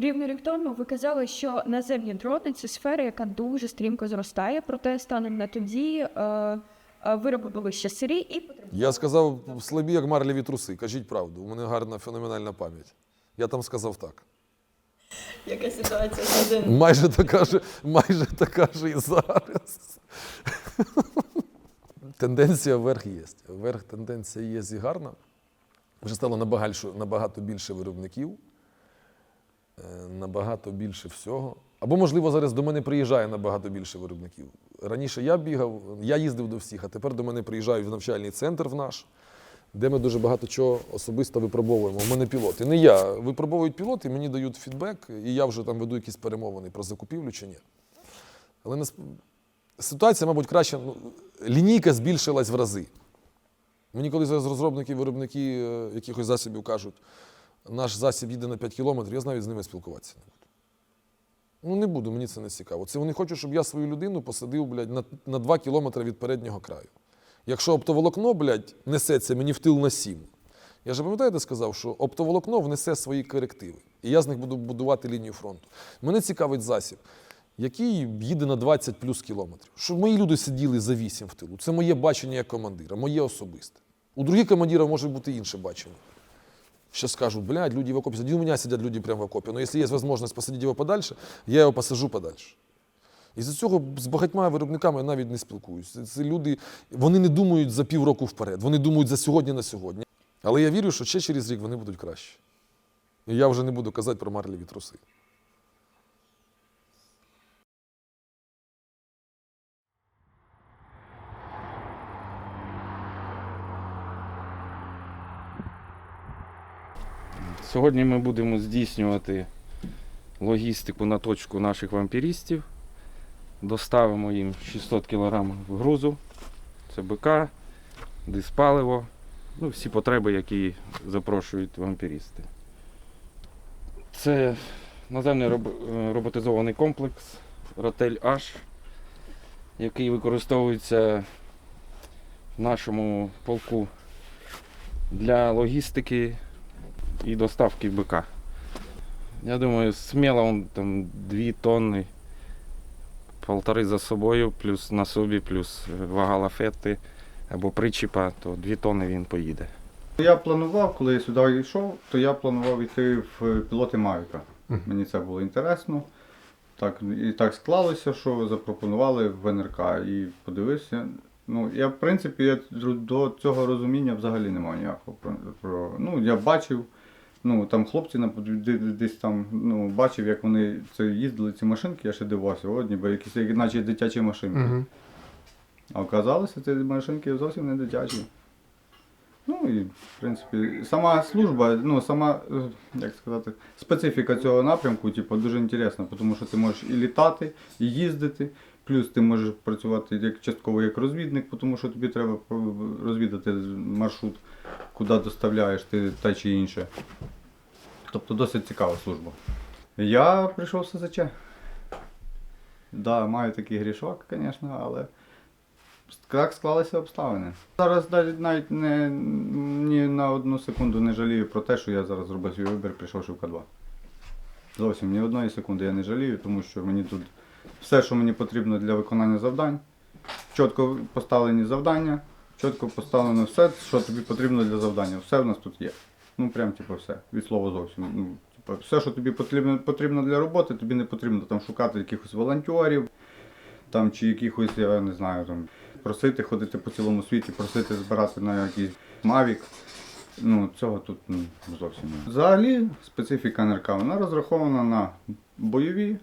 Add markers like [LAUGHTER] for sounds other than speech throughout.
Рівно рік тому ви казали, що наземні дрони це сфера, яка дуже стрімко зростає. Проте станом на тоді е, е, вироби були ще сирі і потрібні. Я сказав слабі, як марлеві труси. Кажіть правду. У мене гарна феноменальна пам'ять. Я там сказав так. Яка ситуація з наземними? Майже така ж, майже така ж і зараз. Тенденція вверх є. Вверх тенденція є і гарна. Вже стало набагато, набагато більше виробників, набагато більше всього. Або, можливо, зараз до мене приїжджає набагато більше виробників. Раніше я бігав, я їздив до всіх, а тепер до мене приїжджають в навчальний центр в наш, де ми дуже багато чого особисто випробовуємо. У мене пілоти. Не я. Випробовують пілоти, мені дають фідбек, і я вже там веду якісь перемовини про закупівлю чи ні. Але нас... ситуація, мабуть, краща. Ну, лінійка збільшилась в рази. Мені коли зараз розробники, виробники е, якихось засобів кажуть, наш засіб їде на 5 кілометрів, я навіть з ними спілкуватися не буду. Ну, не буду, мені це не цікаво. Це вони хочуть, щоб я свою людину посадив, блядь, на, на 2 кілометри від переднього краю. Якщо оптоволокно, блядь, несеться мені в тил на 7, я ж пам'ятаєте, сказав, що оптоволокно внесе свої корективи. І я з них буду будувати лінію фронту. Мене цікавить засіб, який їде на 20 плюс кілометрів. Щоб мої люди сиділи за 8 в тилу. Це моє бачення як командира, моє особисте. У других командирів може бути інше бачення. Сейчас скажут, блядь, люди в окопе сидят. У меня сидят люди прямо в окопе. Но если есть возможность посадити його подальше, я його посажу подальше. І з цього з багатьма виробниками я навіть не спілкуюся. Це люди, вони не думають за півроку вперед, вони думають за сьогодні на сьогодні. Але я вірю, що ще через рік вони будуть краще. І я вже не буду казати про марлеві труси. Сьогодні ми будемо здійснювати логістику на точку наших вампірістів. Доставимо їм 600 кг грузу. Це БК, диспаливо, ну, всі потреби, які запрошують вампірісти. Це наземний е, роботизований комплекс Ротель H, який використовується в нашому полку для логістики і доставки БК. Я думаю, сміло он там 2 тонни, полтори за собою, плюс на собі, плюс е, вага лафети або причіпа, то 2 тонни він поїде. Я планував, коли я сюди йшов, то я планував йти в пілоти Мавіка. Мені це було інтересно. Так, і так склалося, що запропонували в НРК і подивився. Ну, я, в принципі, я до цього розуміння взагалі не мав ніякого. Про, ну, я бачив, ну, там хлопці на- десь там ну, бачив, як вони це їздили, ці машинки, я ще дивувався, о, ніби якісь як- наче дитячі машинки. А оказалося, ці машинки зовсім не дитячі. Ну і, в принципі, сама служба, ну, сама, е, як сказати, специфіка цього напрямку, типу, дуже інтересна, тому що ти можеш і літати, і їздити, плюс ти можеш працювати як частково як розвідник, тому що тобі треба розвідати маршрут, куди доставляєш ти те чи інше. Тобто досить цікава служба. Я прийшов в СЗЧ. Да, маю такий грішок, звісно, але так склалися обставини. Зараз навіть не, ні на одну секунду не жалію про те, що я зараз зробив свій вибір, прийшовши в К2. Зовсім ні одної секунди я не жалію, тому що мені тут все, що мені потрібно для виконання завдань, чітко поставлені завдання, чітко поставлено все, що тобі потрібно для завдання. Все в нас тут є. Ну прям типу все. Від слова зовсім. Ну, типу, все, що тобі потрібно, потрібно для роботи, тобі не потрібно там шукати якихось волонтерів, там чи якихось, я не знаю, там просити ходити по цілому світі, просити збирати на якийсь Mavic. Ну, цього тут ну, зовсім немає. Взагалі, специфіка НРК, вона розрахована на бойові,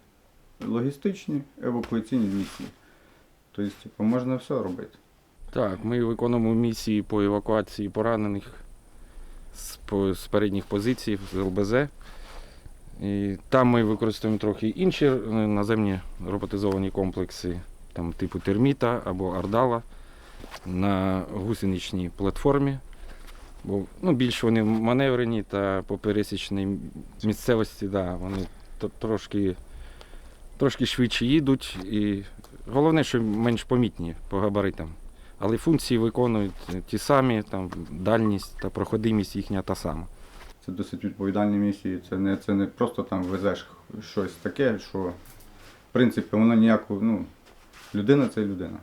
логістичні, евакуаційні місії. Тобто, типу, можна все робити. Так, ми виконуємо місії по евакуації поранених з, передніх позицій з ЛБЗ. І там ми використовуємо трохи інші е, наземні роботизовані комплекси, там, типу терміта або ардала на гусеничній платформі. Бо ну, більш вони маневрені та по пересічній місцевості, да, вони трошки, трошки швидше їдуть. І головне, що менш помітні по габаритам. Але функції виконують ті самі, там, дальність та проходимість їхня та сама. Це досить відповідальні місії. Це не, це не просто там везеш щось таке, що в принципі воно ніяку, ну, людина це людина.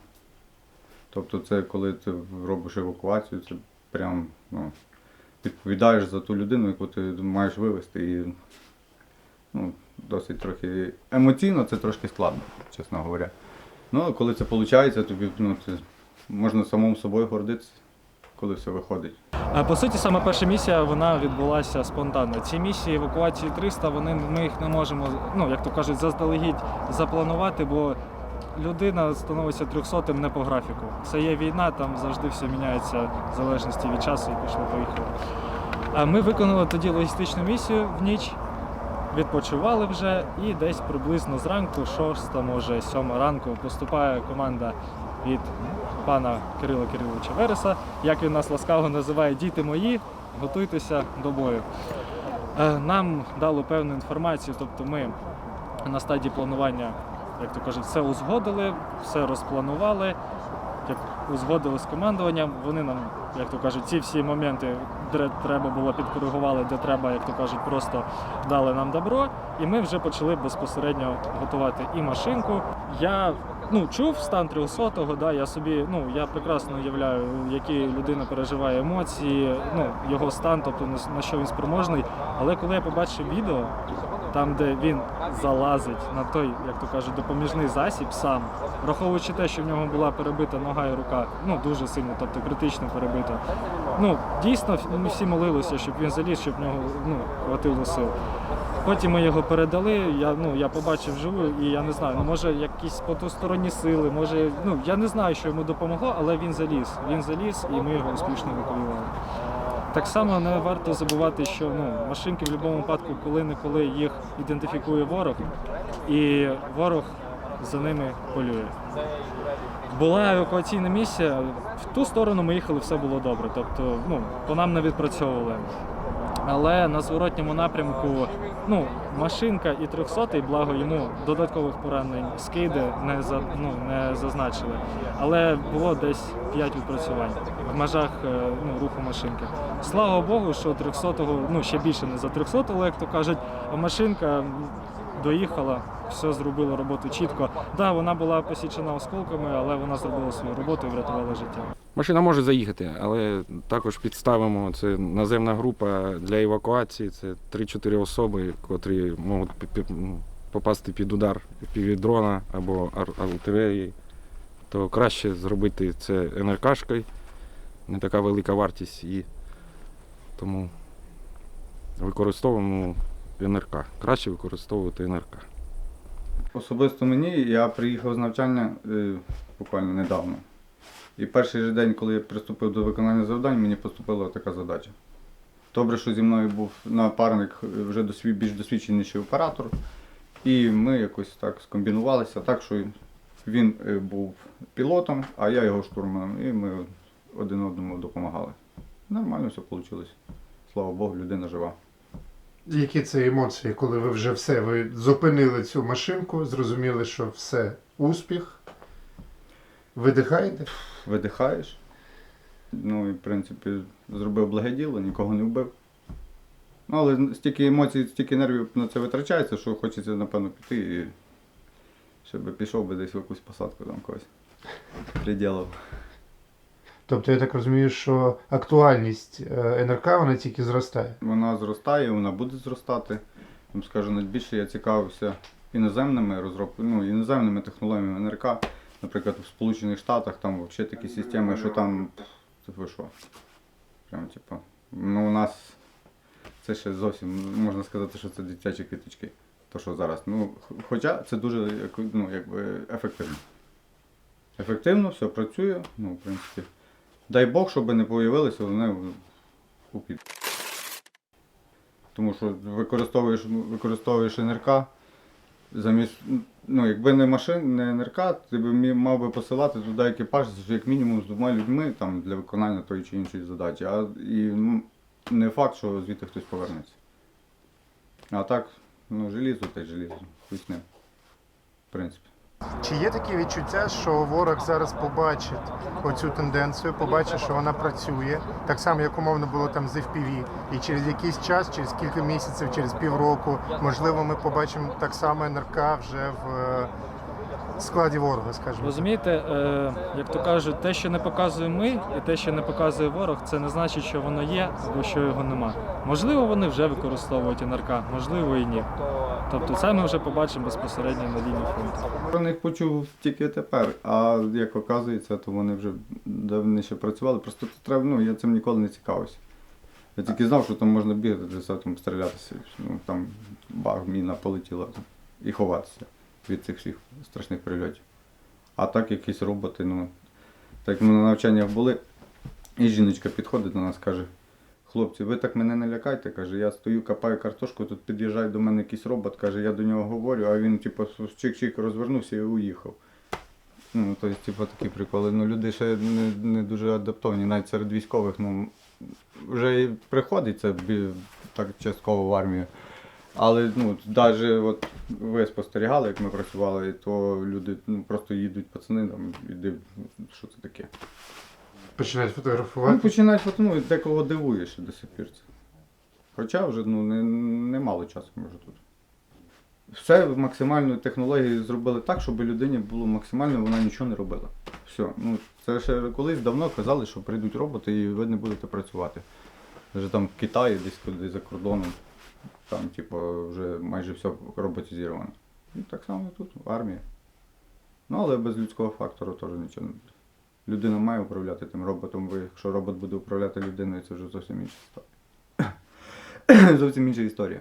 Тобто це коли ти робиш евакуацію, це прям ну, відповідаєш за ту людину, яку ти маєш вивезти. І ну, досить трохи емоційно це трошки складно, чесно говоря. Ну, коли це виходить, тобі ну, це, можна самому собою гордитися, коли все виходить. По суті, саме перша місія вона відбулася спонтанно. Ці місії евакуації 300, вони ми їх не можемо, ну як то кажуть, заздалегідь запланувати, бо людина становиться 300 не по графіку. Це є війна, там завжди все міняється в залежності від часу і пішло поїхало. Ми виконали тоді логістичну місію в ніч, відпочивали вже, і десь приблизно зранку, 6, може 7 ранку, поступає команда від пана Кирила Кириловича Вереса, як він нас ласкаво називає діти мої, готуйтеся до бою. Е, Нам дали певну інформацію, тобто ми на стадії планування, як то кажуть, все узгодили, все розпланували, узгодили з командуванням. Вони нам, як то кажуть, ці всі моменти, де треба було підкоригували, де треба, як то кажуть, просто дали нам добро, і ми вже почали безпосередньо готувати і машинку. Я ну, чув стан 300-го, да, я собі, ну, я прекрасно уявляю, які людина переживає емоції, ну, його стан, тобто на, що він спроможний. Але коли я побачив відео, там, де він залазить на той, як то кажуть, допоміжний засіб сам, враховуючи те, що в нього була перебита нога і рука, ну дуже сильно, тобто критично перебита. Ну, дійсно, ми всі молилися, щоб він заліз, щоб в нього ну, хватило сил. Потім ми його передали. Я ну я побачив живу, і я не знаю, ну може якісь потусторонні сили, може, ну я не знаю, що йому допомогло, але він заліз. Він заліз, і ми його успішно евакуювали. Так само не варто забувати, що ну, машинки в будь-якому випадку коли-неколи їх ідентифікує ворог, і ворог за ними полює. Була евакуаційна місія. В ту сторону ми їхали, все було добре. Тобто, ну, по нам не відпрацьовували. Але на зворотньому напрямку, ну, машинка і 300 благо йому додаткових поранень скиди не за ну не зазначили. Але було десь 5 відпрацювань в межах е, ну, руху машинки. Слава Богу, що 300-го, ну ще більше не за 300-го, як то кажуть, а машинка доїхала, все зробила роботу чітко. Так, да, вона була посічена осколками, але вона зробила свою роботу і врятувала життя. Машина може заїхати, але також підставимо це наземна група для евакуації. Це 3-4 особи, котрі можуть ну, попасти під удар півдрона або артилерії. То краще зробити це НРКшкою, не така велика вартість і тому використовуємо НРК. Краще використовувати НРК. Особисто мені я приїхав з навчання е, буквально недавно. І перший же день, коли я приступив до виконання завдань, мені поступила така задача. Добре, що зі мною був напарник вже більш досвідченіший оператор. І ми якось так скомбінувалися, так що він е, був пілотом, а я його штурманом. І ми один одному допомагали. Нормально все вийшло. Слава Богу, людина жива. Які це емоції, коли ви вже все, ви зупинили цю машинку, зрозуміли, що все, успіх, видихаєте? видихаєш. Ну і в принципі зробив благе діло, нікого не вбив. Ну, але стільки емоцій, стільки нервів на це витрачається, що хочеться, напевно, піти і щоб пішов би десь в якусь посадку там когось. Приділив. Тобто я так розумію, що актуальність е, НРК вона тільки зростає. Вона зростає, вона буде зростати. Там скажу, найбільше я цікавився іноземними розробками, ну, іноземними технологіями НРК. Наприклад, в Сполучених Штатах там взагалі такі системи, що там. ви що? Прямо, типу, ну у нас це ще зовсім можна сказати, що це дитячі квіточки. То що зараз. Ну, хоча це дуже ну, якби, ефективно. Ефективно, все працює, ну, в принципі. Дай Бог, щоб не появилися вони у під. Тому що використовуєш, використовуєш НРК, замість, ну, якби не машин, не НРК, ти б мав би посилати туди екіпаж як мінімум з двома людьми там, для виконання тої чи іншої задачі. А і не факт, що звідти хтось повернеться. А так, ну, желізо та й желізо, хуй з. В принципі. Чи є такі відчуття, що ворог зараз побачить оцю тенденцію, побачить, що вона працює, так само, як умовно було там з FPV, і через якийсь час, через кілька місяців, через півроку, можливо, ми побачимо так само НРК вже в е, складі ворога, скажімо. Розумієте, е, як то кажуть, те, що не показуємо ми, і те, що не показує ворог, це не значить, що воно є або що його нема. Можливо, вони вже використовують НРК, можливо і ні. Тобто це ми вже побачимо безпосередньо на лінії фронту. Про них почув тільки тепер, а як оказується, то вони вже давніше працювали. Просто тут треба, ну, я цим ніколи не цікавився. Я тільки знав, що там можна бігати, десь там стрілятися, ну, там баг, міна полетіла і ховатися від цих всіх страшних прильотів. А так якісь роботи, ну, так ми на навчаннях були, і жіночка підходить до нас, каже, хлопці, ви так мене не лякайте, каже, я стою, копаю картошку, тут під'їжджає до мене якийсь робот, каже, я до нього говорю, а він, типу, чик-чик розвернувся і уїхав. Ну, тобто, типу, такі приколи. Ну, люди ще не, не дуже адаптовані, навіть серед військових, ну, вже і приходить це бі- так частково в армію. Але ну, навіть от ви спостерігали, як ми працювали, то люди ну, просто їдуть пацани там і див, що це таке. Починають Ну, фотографувати. починають фото, ну, декого дивує ще до сих пір це. Хоча вже ну, не, не мало часу може тут. Все максимальною технологією зробили так, щоб людині було максимально, вона нічого не робила. Все. Ну, це ще колись давно казали, що прийдуть роботи і ви не будете працювати. Вже там в Китаї, десь куди за кордоном, там, типу, вже майже все роботизовано. І так само і тут, в армії. Ну, але без людського фактору теж нічого не буде. Людина має управляти тим роботом, бо якщо робот буде управляти людиною, це вже зовсім інша історія. [COUGHS] зовсім інша історія.